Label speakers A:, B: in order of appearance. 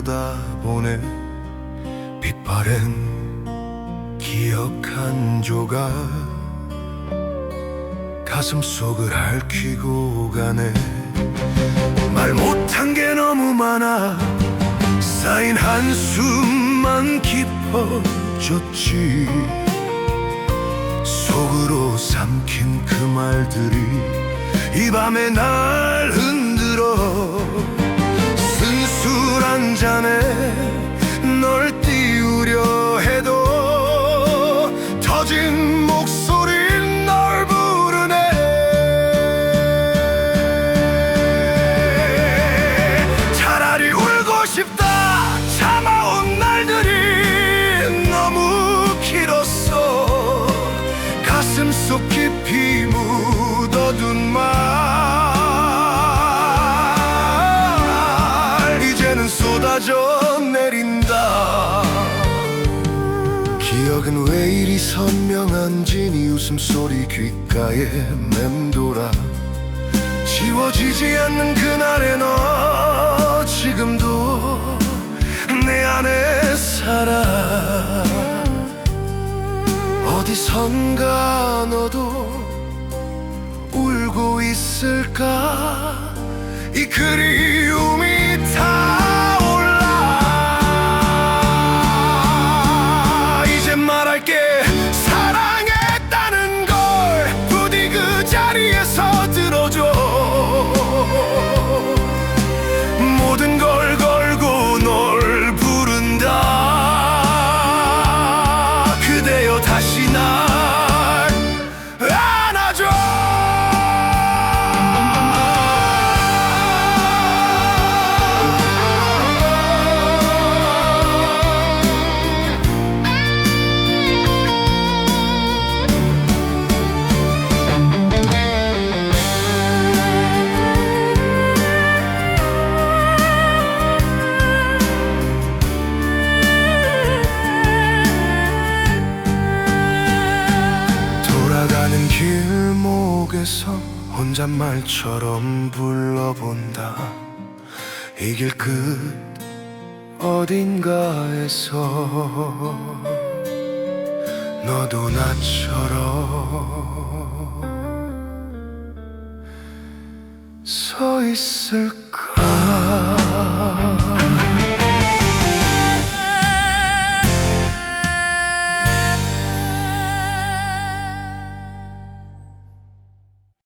A: 들여다보네 빛바랜 기억 한 조각. 가슴 속을 핥히고 가네. 말 못한 게 너무 많아. 쌓인 한숨만 깊어졌지. 속으로 삼킨 그 말들이 이 밤에 날 흔들어 잔에 널 띄우려 해도 터진 목소리 널 부르네. 차라리 울고 싶다. 참아온 날들이 너무 길었어. 가슴 속 깊이 쏟아져 내린다. 기억은 왜 이리 선명한지 네 웃음소리 귓가에 맴돌아. 지워지지 않는 그날의 너 지금도 내 안에 살아. 어디선가 너도 울고 있을까? 이 그리 길목에서 혼잣말처럼 불러본다. 이 길 끝 어딘가에서 너도 나처럼 서 있을까